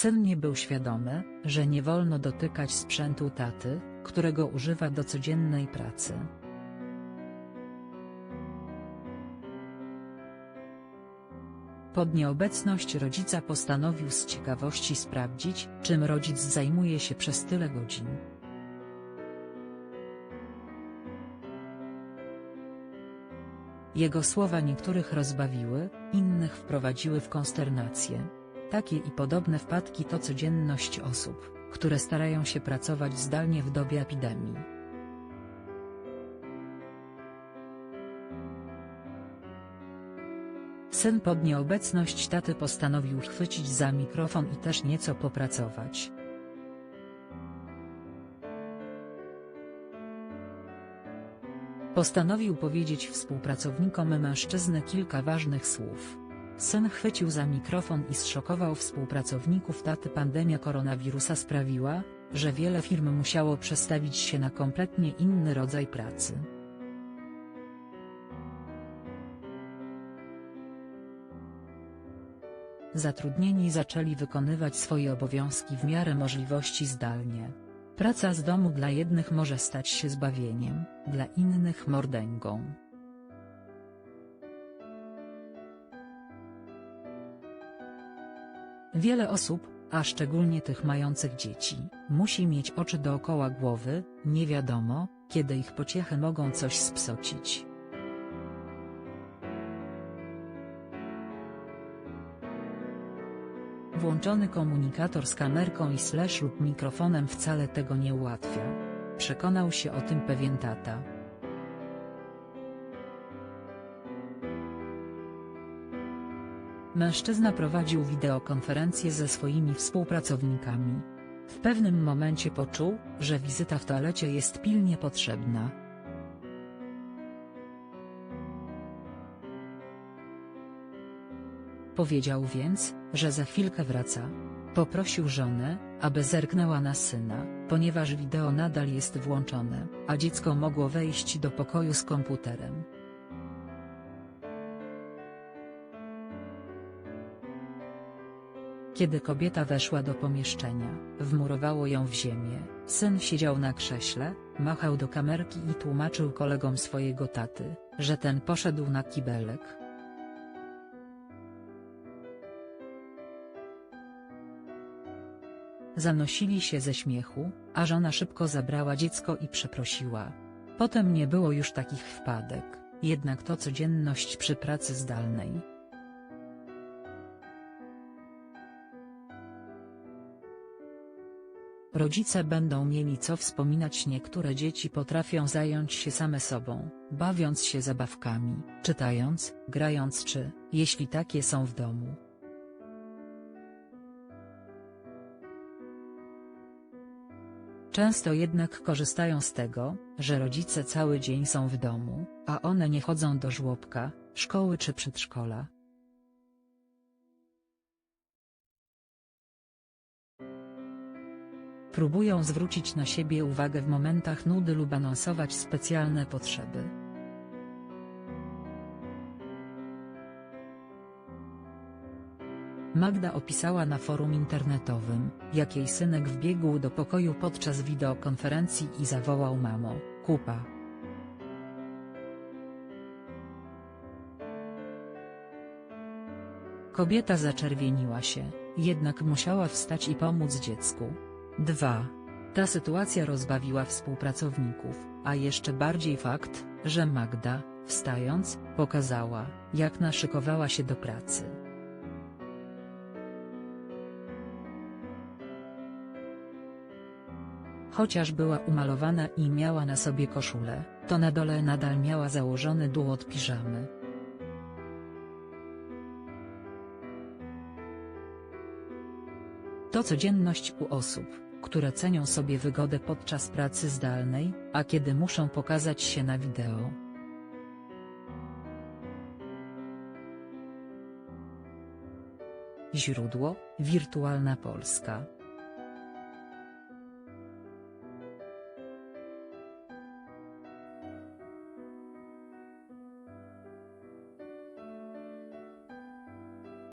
Syn nie był świadomy, że nie wolno dotykać sprzętu taty, którego używa do codziennej pracy. Pod nieobecność rodzica postanowił z ciekawości sprawdzić, czym rodzic zajmuje się przez tyle godzin. Jego słowa niektórych rozbawiły, innych wprowadziły w konsternację. Takie i podobne wpadki to codzienność osób, które starają się pracować zdalnie w dobie epidemii. Syn pod nieobecność taty postanowił chwycić za mikrofon i też nieco popracować. Postanowił powiedzieć współpracownikom mężczyzny kilka ważnych słów. Syn chwycił za mikrofon i zszokował współpracowników taty pandemia koronawirusa sprawiła, że wiele firm musiało przestawić się na kompletnie inny rodzaj pracy. Zatrudnieni zaczęli wykonywać swoje obowiązki w miarę możliwości zdalnie. Praca z domu dla jednych może stać się zbawieniem, dla innych mordęgą. Wiele osób, a szczególnie tych mających dzieci, musi mieć oczy dookoła głowy, nie wiadomo, kiedy ich pociechy mogą coś spsocić. Włączony komunikator z kamerką i slash lub mikrofonem wcale tego nie ułatwia. Przekonał się o tym pewien tata. Mężczyzna prowadził wideokonferencję ze swoimi współpracownikami. W pewnym momencie poczuł, że wizyta w toalecie jest pilnie potrzebna. Powiedział więc, że za chwilkę wraca. Poprosił żonę, aby zerknęła na syna, ponieważ wideo nadal jest włączone, a dziecko mogło wejść do pokoju z komputerem. Kiedy kobieta weszła do pomieszczenia, wmurowało ją w ziemię, syn siedział na krześle, machał do kamerki i tłumaczył kolegom swojego taty, że ten poszedł na kibelek. Zanosili się ze śmiechu, a żona szybko zabrała dziecko i przeprosiła. Potem nie było już takich wpadek, jednak to codzienność przy pracy zdalnej. Rodzice będą mieli co wspominać niektóre dzieci potrafią zająć się same sobą, bawiąc się zabawkami, czytając, grając czy, jeśli takie są w domu. Często jednak korzystają z tego, że rodzice cały dzień są w domu, a one nie chodzą do żłobka, szkoły czy przedszkola. Próbują zwrócić na siebie uwagę w momentach nudy lub anonsować specjalne potrzeby. Magda opisała na forum internetowym, jak jej synek wbiegł do pokoju podczas wideokonferencji i zawołał mamo, kupa. Kobieta zaczerwieniła się, jednak musiała wstać i pomóc dziecku. 2. Ta sytuacja rozbawiła współpracowników, a jeszcze bardziej fakt, że Magda, wstając, pokazała, jak naszykowała się do pracy. Chociaż była umalowana i miała na sobie koszulę, to na dole nadal miała założony dół od piżamy. To codzienność u osób, które cenią sobie wygodę podczas pracy zdalnej, a kiedy muszą pokazać się na wideo. Źródło: Wirtualna Polska